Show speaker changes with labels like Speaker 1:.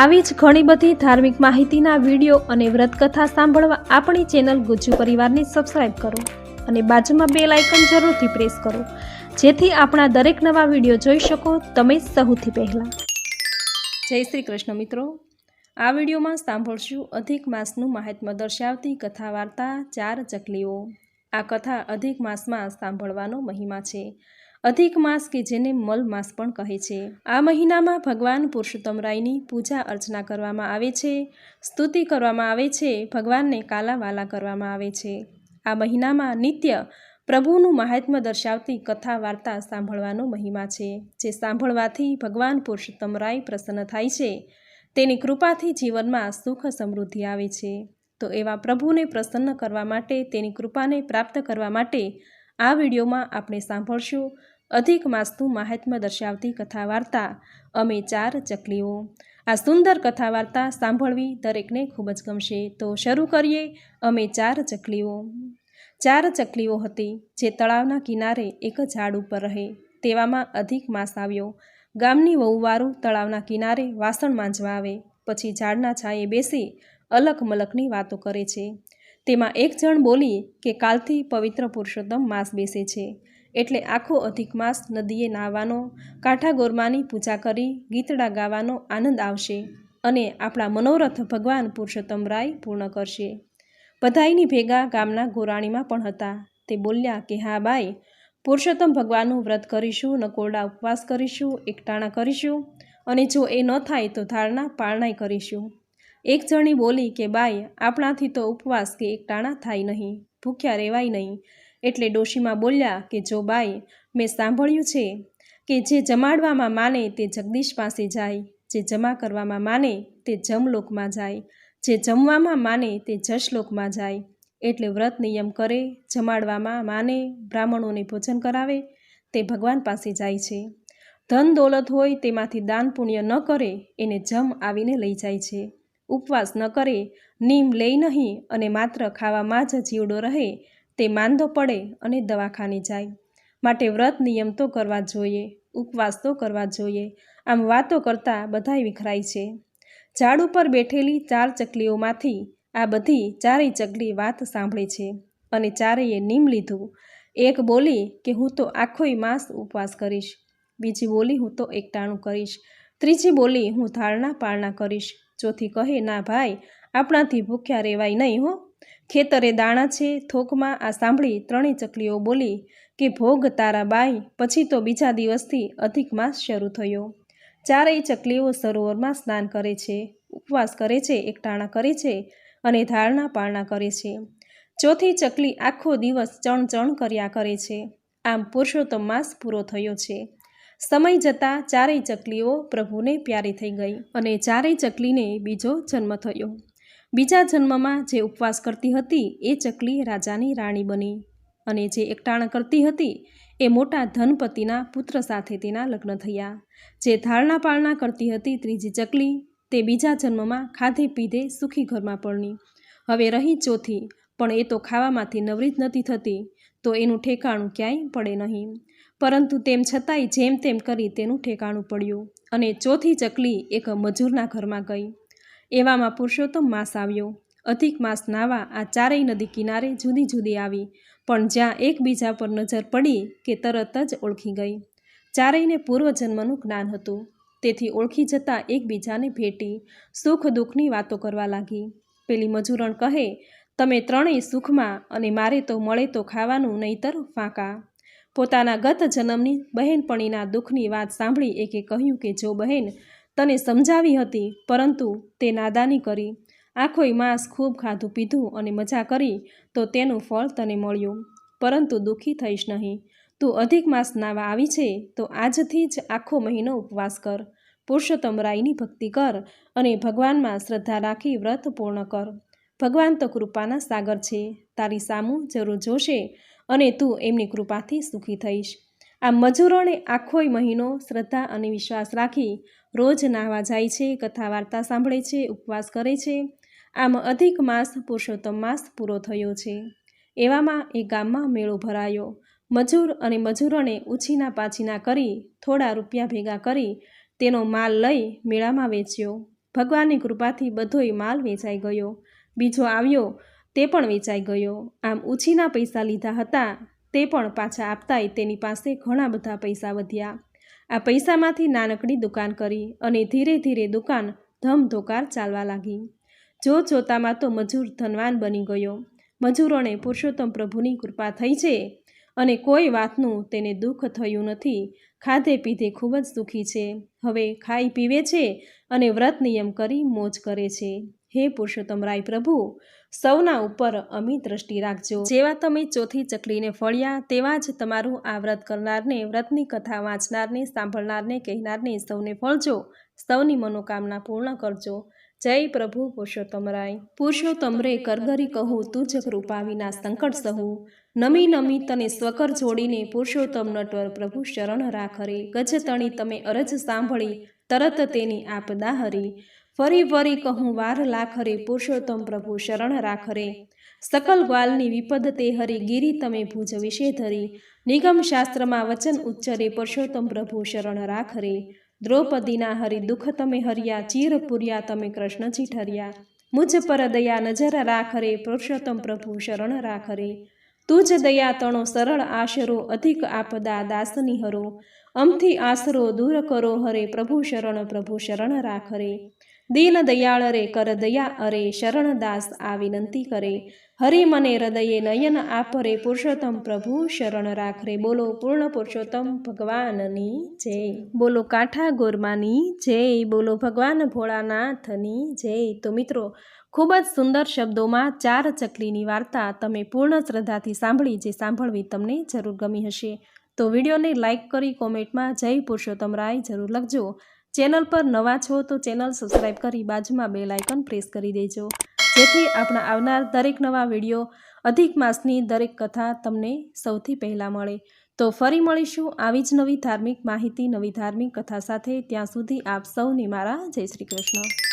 Speaker 1: આવી જ ઘણી બધી ધાર્મિક માહિતીના વીડિયો અને વ્રતકથા સાંભળવા આપણી ચેનલ ગુજ્જુ પરિવારને સબસ્ક્રાઈબ કરો અને બાજુમાં બે લાઇકન જરૂરથી પ્રેસ કરો. જેથી આપણા દરેક નવા વીડિયો જોઈ શકો તમે સૌથી પહેલાં. જય શ્રી કૃષ્ણ મિત્રો. આ વિડીયોમાં સાંભળશું અધિક માસનું મહાત્મ્ય દર્શાવતી કથા વાર્તા ચાર ચકલીઓ. આ કથા અધિક માસમાં સાંભળવાનો મહિમા છે. અધિક માસ કે જેને મલ માસ પણ કહે છે. આ મહિનામાં ભગવાન પુરુષોત્તમ રાયની પૂજા અર્ચના કરવામાં આવે છે, સ્તુતિ કરવામાં આવે છે, ભગવાનને કાલાવાલા કરવામાં આવે છે. આ મહિનામાં નિત્ય પ્રભુનું મહાત્મ્ય દર્શાવતી કથા વાર્તા સાંભળવાનો મહિમા છે, જે સાંભળવાથી ભગવાન પુરુષોત્તમ રાય પ્રસન્ન થાય છે. તેની કૃપાથી જીવનમાં સુખ સમૃદ્ધિ આવે છે. તો એવા પ્રભુને પ્રસન્ન કરવા માટે, તેની કૃપાને પ્રાપ્ત કરવા માટે આ વિડીયોમાં આપણે સાંભળશું અધિક માસનું મહાત્મ્ય દર્શાવતી કથા વાર્તા અમે ચાર ચકલીઓ. આ સુંદર કથા વાર્તા સાંભળવી દરેકને ખૂબ જ ગમશે. તો શરૂ કરીએ, અમે ચાર ચકલીઓ. ચાર ચકલીઓ હતી, જે તળાવના કિનારે એક ઝાડ ઉપર રહે, તેવામાં અધિક માસ આવ્યો. ગામની વહુવારું તળાવના કિનારે વાસણ માંજવા આવે, પછી ઝાડના છાંયે બેસી અલક મલકની વાતો કરે છે. તેમાં એક જણ બોલી કે કાલથી પવિત્ર પુરુષોત્તમ માસ બેસે છે. એટલે આખો અધિક માસ નદીએ નાહવાનો કાંઠા ગોરમાની પૂજા કરી, ગીતડા ગાવાનો આનંદ આવશે અને આપણા મનોરથ ભગવાન પુરુષોત્તમ રાય પૂર્ણ કરશે. બધાઈની ભેગા ગામના ગોરાણીમાં પણ હતા. તે બોલ્યા કે, હા બાઈ, પુરુષોત્તમ ભગવાનનું વ્રત કરીશું, નકોરડા ઉપવાસ કરીશું, એકટાણા કરીશું અને જો એ ન થાય તો ધારણા પારણાઈ કરીશું. એક જણી બોલી કે, બાઈ, આપણાથી તો ઉપવાસ કે એકટાણા થાય નહીં, ભૂખ્યા રહેવાય નહીં. એટલે ડોશીમાં બોલ્યા કે, જો બાઈ, મેં સાંભળ્યું છે કે જે જમાડવામાં માને તે જગદીશ પાસે જાય, જે જમા કરવામાં માને તે જમલોકમાં જાય, જે જમવામાં માને તે જશલોકમાં જાય, એટલે વ્રત નિયમ કરે, જમાડવામાં માને, બ્રાહ્મણોને ભોજન કરાવે, તે ભગવાન પાસે જાય છે. ધન દોલત હોય તેમાંથી દાન પુણ્ય ન કરે, એને જમ આવીને લઈ જાય છે. ઉપવાસ ન કરે, નીમ લઈ નહીં અને માત્ર ખાવામાં જ જીવડો રહે, તે માંદો પડે અને દવાખાને જાય. માટે વ્રત નિયમ તો કરવા જોઈએ, ઉપવાસ તો કરવા જોઈએ. આમ વાતો કરતાં બધાય વિખરાય છે. ઝાડ ઉપર બેઠેલી ચાર ચકલીઓમાંથી આ બધી ચારેય ચકલી વાત સાંભળે છે અને ચારેયે નીમ લીધું. એક બોલી કે હું તો આખોય માસ ઉપવાસ કરીશ. બીજી બોલી હું તો એકટાણું કરીશ. ત્રીજી બોલી હું ધારણા પારણા કરીશ. ચોથી કહે, ના ભાઈ, આપણાથી ભૂખ્યા રહેવાય નહીં હો. ખેતરે દાણા છે, થોકમાં આ સાંભળી ત્રણેય ચકલીઓ બોલી કે, ભોગ તારા બાઈ. પછી તો બીજા દિવસથી અધિક માસ શરૂ થયો. ચારેય ચકલીઓ સરોવરમાં સ્નાન કરે છે, ઉપવાસ કરે છે, એકટાણા કરે છે અને ધારણા પારણા કરે છે. ચોથી ચકલી આખો દિવસ ચણ ચણ કર્યા કરે છે. આમ પુરુષોત્તમ માસ પૂરો થયો છે. સમય જતાં ચારેય ચકલીઓ પ્રભુને પ્યારી થઈ ગઈ અને ચારેય ચકલીને બીજો જન્મ થયો. બીજા જન્મમાં જે ઉપવાસ કરતી હતી એ ચકલી રાજાની રાણી બની અને જે એકટાણા કરતી હતી એ મોટા ધનપતિના પુત્ર સાથે તેના લગ્ન થયા. જે ધારણા પાળના કરતી હતી ત્રીજી ચકલી તે બીજા જન્મમાં ખાધે પીધે સુખી ઘરમાં પરણી હવે રહી ચોથી, પણ એ તો ખાવામાંથી નવરી જ નથી થતી. તો એનું ઠેકાણું ક્યાંય પડે નહીં. પરંતુ તેમ છતાંય જેમ તેમ કરી તેનું ઠેકાણું પડ્યું અને ચોથી ચકલી એક મજૂરના ઘરમાં ગઈ. એવામાં પુરુષોત્તમ માસ આવ્યો. અધિક માસ નાવા આ ચારેય નદી કિનારે જુદી જુદી આવી, પણ જ્યાં એકબીજા પર નજર પડી કે તરત જ ઓળખી ગઈ. ચારેયને પૂર્વજન્મનું જ્ઞાન હતું. તેથી ઓળખી જતાં એકબીજાને ભેટી, સુખ દુઃખની વાતો કરવા લાગી. પેલી મજૂરણ કહે તમે ત્રણેય સુખમાં અને મારે તો મળે તો ખાવાનું નહીતર ફાંકા. પોતાના ગત જન્મની બહેનપણીના દુઃખની વાત સાંભળી એકે કહ્યું કે, જો બહેન, તને સમજાવી હતી, પરંતુ તે નાદાની કરી. આખોય માંસ ખૂબ ખાધું પીધું અને મજા કરી, તો તેનું ફળ તને મળ્યું. પરંતુ દુઃખી થઈશ નહીં. તું અધિક માસ નાવા આવી છે, તો આજથી જ આખો મહિનો ઉપવાસ કર. પુરુષોત્તમ રાયની ભક્તિ કર અને ભગવાનમાં શ્રદ્ધા રાખી વ્રત પૂર્ણ કર. ભગવાન તો કૃપાના સાગર છે. તારી સામું જરૂર જોશે અને તું એમની કૃપાથી સુખી થઈશ. આ મજૂરોને આખોય મહિનો શ્રદ્ધા અને વિશ્વાસ રાખી રોજ નાહવા જાય છે કથા વાર્તા સાંભળે છે, ઉપવાસ કરે છે. આમ અધિક માસ પુરુષોત્તમ માસ પૂરો થયો છે. એવામાં એ ગામમાં મેળો ભરાયો. મજૂર અને મજૂરોને ઉછીના પાછીના કરી થોડા રૂપિયા ભેગા કરી તેનો માલ લઈ મેળામાં વેચ્યો. ભગવાનની કૃપાથી બધોય માલ વેચાઈ ગયો. બીજો આવ્યો, તે પણ વેચાઈ ગયો. આમ ઉછીના પૈસા લીધા હતા, તે પણ પાછા આપતાય તેની પાસે ઘણા બધા પૈસા વધ્યા. આ પૈસામાંથી નાનકડી દુકાન કરી અને ધીરે ધીરે દુકાન ધમધોકાર ચાલવા લાગી. જો જોતામાં તો મજૂર ધનવાન બની ગયો. મજૂરોને પુરુષોત્તમ પ્રભુની કૃપા થઈ છે અને કોઈ વાતનું તેને દુઃખ થયું નથી. ખાધે પીધે ખૂબ જ સુખી છે. હવે ખાઈ પીવે છે અને વ્રત નિયમ કરી મોજ કરે છે. હે પુરુષોત્તમ રાય પ્રભુ, સૌના ઉપર અમી દ્રષ્ટિ રાખજો. જેવા તમે ચોથી ચકલીને ફળ્યા, તેવા જ તમારું આ વ્રત કરનારને, વ્રતની કથા વાંચનારને, સાંભળનારને, કહેનારને સૌને ફળજો. સૌની મનોકામના પૂર્ણ કરજો. જય પ્રભુ પુરુષોત્તમ રાય. પુરુષોત્તમ રે કરગરી કહું, તુજ કૃપા વિના સંકટ સહુ. નમી નમી તને સ્વકર જોડીને પુરુષોત્તમ નટવર પ્રભુ શરણ રાખરે. ગજતણી તમે અરજ સાંભળી, તરત તેની આપદા હરી. ફરી ફરી કહું, વાર લાખરે પુરુષોત્તમ પ્રભુ શરણ રાખરે. સકલ ગ્વાલની વિપદ તે હરી, ગીરી તમે ભુજ વિશે ધરી. નિગમ શાસ્ત્રમાં વચન ઉચ્ચરે, પુરુષોત્તમ પ્રભુ શરણ રાખરે. દ્રૌપદીના હરી દુઃખ તમે હર્યા, ચીર પૂર્યા તમે કૃષ્ણજી ઠર્યા મુજ પર દયા નજર રાખરે, પુરુષોત્તમ પ્રભુ શરણ રાખરે. તુજ દયા તણો સરળ આશરો, અધિક આપદા દાસની હરો અમથી આશરો દૂર કરો હરે, પ્રભુ શરણ પ્રભુ શરણ રાખરે. દીન દયાળ રે, કર દયા અરે શરણદાસ આ વિનંતી કરે. હરિ મને હૃદયે નયન આપરે પુરુષોત્તમ પ્રભુ, શરણ રાખરે બોલો પૂર્ણ પુરુષોત્તમ ભગવાનની જય. બોલો કાંઠા ગોરમાની જય. બોલો ભગવાન ભોળાનાથની જય. તો મિત્રો, ખૂબ જ સુંદર શબ્દોમાં ચાર ચકલીની વાર્તા તમે પૂર્ણ શ્રદ્ધાથી સાંભળી, જે સાંભળવી તમને જરૂર ગમી હશે. તો વિડીયોને લાઇક કરી, કોમેન્ટમાં જય પુરુષોત્તમ રાય જરૂર લખજો. ચેનલ પર નવા છો તો ચેનલ સબસ્ક્રાઈબ કરી બાજુમાં બે લાઇકન પ્રેસ કરી દેજો. જેથી આપણા આવનાર દરેક નવા વીડિયો અધિક માસની દરેક કથા તમને સૌથી પહેલાં મળે. તો ફરી મળીશું આવી જ નવી ધાર્મિક માહિતી, નવી ધાર્મિક કથા સાથે. ત્યાં સુધી આપ સૌને મારા જય શ્રી કૃષ્ણ.